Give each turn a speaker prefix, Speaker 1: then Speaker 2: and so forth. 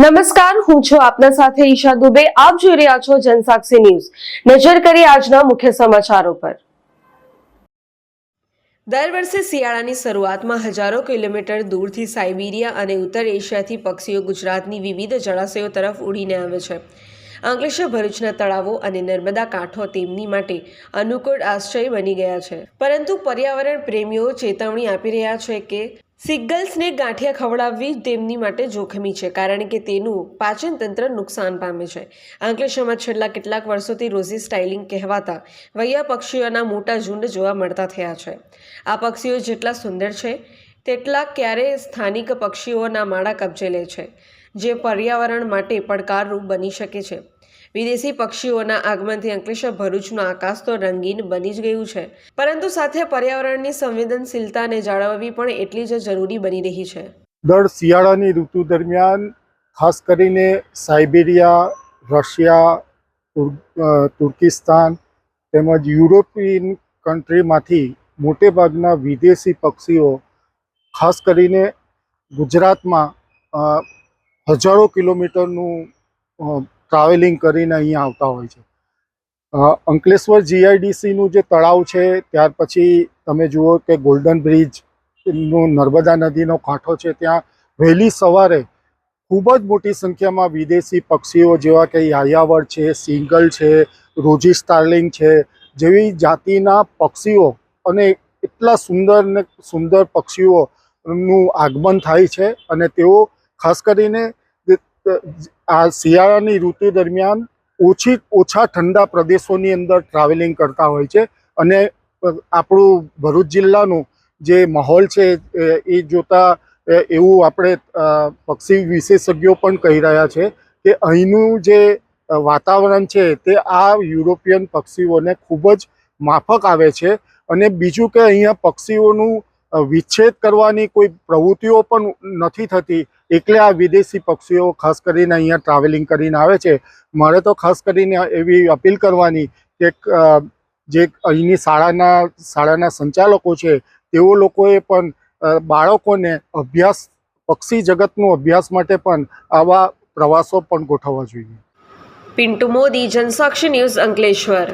Speaker 1: નમસ્કાર, હું છું આપના સાથે ઈશા દુબે. આપ જોઈ રહ્યા છો જનસાક્ષી ન્યૂઝ. નજર કરી આજના મુખ્ય સમાચારો પર. દર વર્ષે શિયાળાની શરૂઆતમાં હજારો કિલોમીટર દૂરથી સાઇબિરિયા અને ઉત્તર એશિયાથી પક્ષીઓ ગુજરાતની વિવિધ જળાશયો તરફ ઉડીને આવે છે. અંકલેશ્વર ભરૂચના તળાવો અને નર્મદા કાંઠો તેમની માટે અનુકૂળ આશ્રય બની ગયા છે. પરંતુ પર્યાવરણ પ્રેમીઓ ચેતવણી આપી રહ્યા છે કે સિગ્ગલ્સને ગાંઠિયા ખવડાવવી તેમની માટે જોખમી છે, કારણ કે તેનું પાચન તંત્ર નુકસાન પામે છે. અંકલેશ્વરમાં છેલ્લા કેટલાક વર્ષોથી રોઝી સ્ટાઇલિંગ કહેવાતા વૈયા પક્ષીઓના મોટા ઝુંડ જોવા મળતા થયા છે. આ પક્ષીઓ જેટલા સુંદર છે, તેટલા ક્યારેય સ્થાનિક પક્ષીઓના માળા કબજે લે છે. જે પર્યાવરણ માટે પડકારરૂપ બની શકે છે. વિદેશી પક્ષીઓના આગમનથી અંકલેશ્વર ભરૂચનું આકાશ તો રંગીન બની જ ગયું છે. પરંતુ સાથે પર્યાવરણની સંવેદનશીલતાને જાળવવી પણ એટલી જ જરૂરી બની રહી છે.
Speaker 2: દર શિયાળાની ઋતુ દરમિયાન ખાસ કરીને સાઇબેરિયા, રશિયા, તુર- તુર્કિસ્તાન તેમજ યુરોપિયન કન્ટ્રીમાંથી મોટેભાગના વિદેશી પક્ષીઓ, ખાસ કરીને ગુજરાતમાં હજારો કિલોમીટરનું ટ્રાવેલિંગ કરીને અહીંયા આવતા હોય છે. અંકલેશ્વર જીઆઈડીસીનું જે તળાવ છે, ત્યાર પછી તમે જુઓ કે ગોલ્ડન બ્રિજનો નર્મદા નદીનો કાંઠો છે, ત્યાં વહેલી સવારે ખૂબ જ મોટી સંખ્યામાં વિદેશી પક્ષીઓ જેવા કે યાયાવર છે, સિંગલ છે, રોજી સ્ટાર્લિંગ છે, જેવી જાતિના પક્ષીઓ અને એટલા સુંદર ને સુંદર પક્ષીઓનું આગમન થાય છે અને તેઓ ખાસ કરીને આ શિયાળાની ઋતુ દરમિયાન ઓછી, ઓછા ઠંડા પ્રદેશોની અંદર ટ્રાવેલિંગ કરતા હોય છે. અને આપણું ભરૂચ જિલ્લાનું જે માહોલ છે, એ જોતા એવું આપણે પક્ષી વિશેષજ્ઞો પણ કહી રહ્યા છે કે અહીંનું જે વાતાવરણ છે, તે આ યુરોપિયન પક્ષીઓને ખૂબ જ માફક આવે છે. અને બીજું કે અહીંયા પક્ષીઓનું વિચ્છેદ કરવાની કોઈ પ્રવૃત્તિઓ પણ નથી થતી. એટલે આ વિદેશી પક્ષીઓ ખાસ કરીને અહીંયા ટ્રાવેલિંગ કરીને આવે છે. મારે તો ખાસ કરીને એવી અપીલ કરવાની કે જે અહીંની શાળાના શાળાના સંચાલકો છે, તેઓ લોકોએ પણ બાળકોને અભ્યાસ, પક્ષી જગતનું અભ્યાસ માટે પણ આવા પ્રવાસો પણ ગોઠવવા જોઈએ.
Speaker 1: પિન્ટુ મોદી, જનસાક્ષી ન્યૂઝ અંકલેશ્વર.